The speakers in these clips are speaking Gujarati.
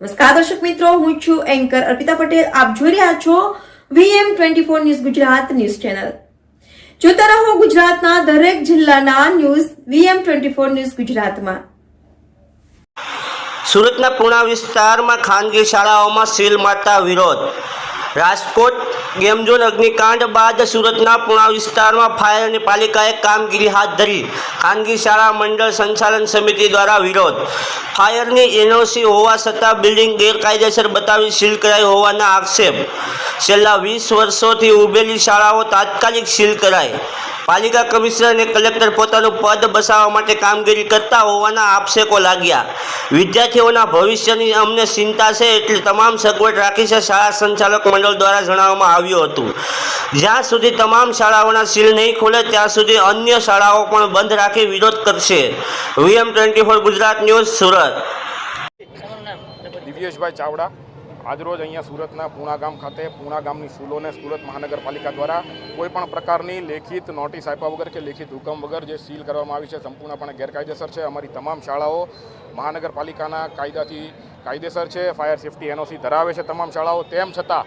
નમસ્કાર દર્શક મિત્રો, હું છું એન્કર અર્પિતા પટેલ. આપ જોઈ રહ્યા છો V M twenty four news Gujarat news channel જોતા રહો ગુજરાતના દરેક જિલ્લાના news V M twenty four news ગુજરાતમાં. સુરતના પૂણા વિસ્તારમાં ખાનગી શાળાઓમાં સીલ મારતા વિરોધ. રાજકોટ, ગેમ ઝોન, અગ્નિકાંડ બાદ સુરતના પુણા વિસ્તારમાં ફાયર અને પાલિકાએ કામગીરી હાથ ધરી. ખાનગી શાળા, મંડળ, સંચાલન સમિતિ દ્વારા વિરોધ. ફાયરની એનઓસી હોવા છતાં બિલ્ડિંગ ગેરકાયદેસર બતાવી સીલ કરાઈ હોવાના આક્ષેપ. છેલ્લા વીસ વર્ષોથી ઉભેલી શાળાઓ તાત્કાલિક સીલ કરાય પાલિકા કમિશનર અને કલેક્ટર પોતાનું પદ બસાવવા માટે કામગીરી કરતા હોવાના આક્ષેપો લાગ્યા. વિદ્યાર્થીઓના ભવિષ્યની અમને ચિંતા છે એટલે તમામ સગવડ રાખી છે શાળા સંચાલક મંડળ દ્વારા જણાવવામાં આવ્યું હતું. જ્યાં સુધી તમામ શાળાઓના સીલ નહીં ખુલે, ત્યાં સુધી અન્ય શાળાઓ પણ બંધ રાખી વિરોધ કરશે. V M twenty four Gujarat news Surat. Divyeshbhai Chavda. આજરોજ અહીંયા સુરતના પૂણા ગામ ખાતે, પૂણા ગામની સ્કૂલોને સુરત મહાનગરપાલિકા દ્વારા કોઈ પણ પ્રકારની લેખિત નોટિસ આપ્યા વગર કે લેખિત હુકમ વગર જે સીલ કરવામાં આવી છે, સંપૂર્ણપણે ગેરકાયદેસર છે. અમારી તમામ શાળાઓ મહાનગરપાલિકાના કાયદાથી કાયદેસર છે. ફાયર સેફટી એનઓસી ધરાવે છે તમામ શાળાઓ. તેમ છતાં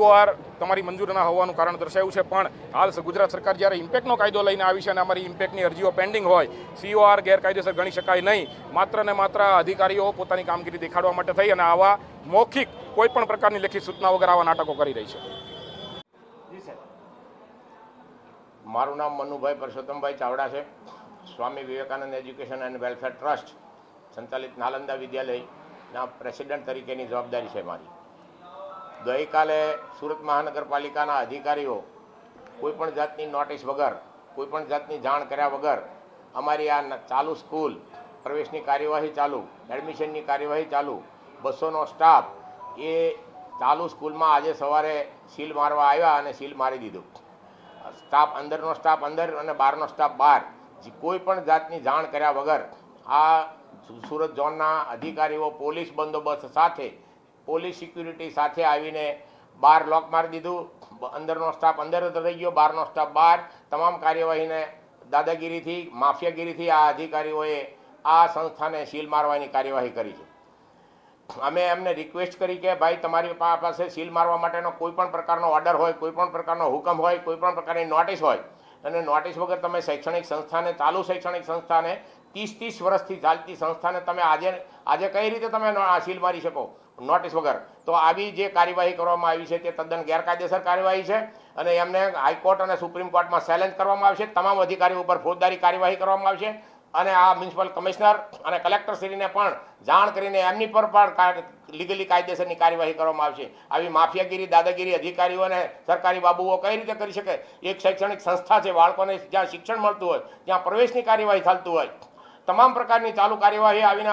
સીઓઆર તમારી મંજૂર ના હોવાનું કારણ દર્શાવ્યું છે. પણ હાલ ગુજરાત સરકાર જ્યારે ઇમ્પેક્ટનો કાયદો લઈને આવી છે અને અમારી ઇમ્પેક્ટની અરજીઓ પેન્ડિંગ હોય, સીઓઆર ગેરકાયદેસર ગણી શકાય નહીં. માત્ર ને માત્ર અધિકારીઓ પોતાની કામગીરી દેખાડવા માટે થઈ અને આવા મૌખિક કોઈ પણ પ્રકારની લેખિત સૂચના વગર આવા નાટકો કરી રહી છે. મારું નામ મનુભાઈ પરસોત્તમભાઈ ચાવડા છે. Swami Vivekanand education and welfare trust, સંચાલિત નાલંદા વિદ્યાલયના પ્રેસિડેન્ટ તરીકેની જવાબદારી છે મારી. ગઈકાલે સુરત મહાનગરપાલિકાના અધિકારીઓ કોઈપણ જાતની નોટિસ વગર, કોઈપણ જાતની જાણ કર્યા વગર અમારી આ ચાલુ સ્કૂલ પ્રવેશની કાર્યવાહી ચાલુ, એડમિશનની કાર્યવાહી ચાલુ, બસોનો સ્ટાફ એ ચાલુ સ્કૂલમાં આજે સવારે સીલ મારવા આવ્યા અને સીલ મારી દીધું. સ્ટાફ અંદરનો સ્ટાફ અંદર અને બહારનો સ્ટાફ બહાર કોઈ પણ જાતની જાણ કર્યા વગર આ સુરત ઝોનના અધિકારીઓ, પોલીસ બંદોબસ્ત સાથે પોલીસ સિક્યુરિટી સાથે આવીને બહાર લોક મારી દીધું. અંદરનો સ્ટાફ અંદર રહી ગયો. બહારનો સ્ટાફ બહાર. તમામ કાર્યવાહીને દાદાગીરીથી, માફિયાગીરીથી આ અધિકારીઓએ આ સંસ્થાને સીલ મારવાની કાર્યવાહી કરી છે. અમે એમને રિક્વેસ્ટ કરી કે, ભાઈ, તમારી પાસે સીલ મારવા માટેનો કોઈ પણ પ્રકારનો ઓર્ડર હોય, કોઈ પણ પ્રકારનો હુકમ હોય, કોઈ પણ પ્રકારની નોટિસ હોય, અને નોટિસ વગર તમે શૈક્ષણિક સંસ્થાને, ચાલુ શૈક્ષણિક સંસ્થાને ત્રીસ ત્રીસ વર્ષથી ચાલતી સંસ્થાને તમે આજે આજે કઈ રીતે તમે આ સીલ મારી શકો? નોટિસ વગર. તો આવી જે કાર્યવાહી કરવામાં આવી છે તે તદ્દન ગેરકાયદેસર કાર્યવાહી છે અને એમને હાઈકોર્ટ અને સુપ્રીમ કોર્ટમાં ચેલેન્જ કરવામાં આવશે. તમામ અધિકારીઓ ઉપર ફોજદારી કાર્યવાહી કરવામાં આવશે અને આ મ્યુનિસિપલ કમિશનર અને કલેક્ટરશ્રીને પણ જાણ કરીને એમની પર પણ લીગલી કાયદેસરની કાર્યવાહી કરવામાં આવશે. આવી માફિયાગીરી, દાદાગીરી, અધિકારીઓ અને સરકારી બાબુઓ કઈ રીતે કરી શકે? એક શૈક્ષણિક સંસ્થા છે, બાળકોને જ્યાં શિક્ષણ મળતું હોય, ત્યાં પ્રવેશની કાર્યવાહી ચાલતું હોય. તમામ પ્રકારની ચાલુ કાર્યવાહી આવીને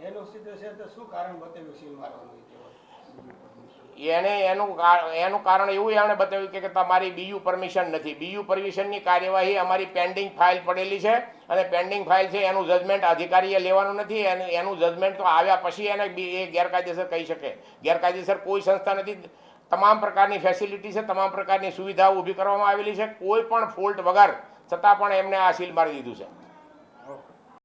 એનું કારણ એને એનું એનું કારણ એવું એમણે બતાવ્યું કે તમારી બીયુ પરમિશન નથી. બીયુ પરમિશનની કાર્યવાહી અમારી પેન્ડિંગ ફાઇલ પડેલી છે અને પેન્ડિંગ ફાઇલ છે એનું જજમેન્ટ અધિકારીએ લેવાનું નથી. અને એનું જજમેન્ટ તો આવ્યા પછી એને એ ગેરકાયદેસર કહી શકે. ગેરકાયદેસર કોઈ સંસ્થા નથી. તમામ પ્રકારની ફેસિલિટી છે, તમામ પ્રકારની સુવિધાઓ ઊભી કરવામાં આવેલી છે. કોઈ પણ ફોલ્ટ વગર છતાં પણ એમને આ સીલ મારી દીધું છે.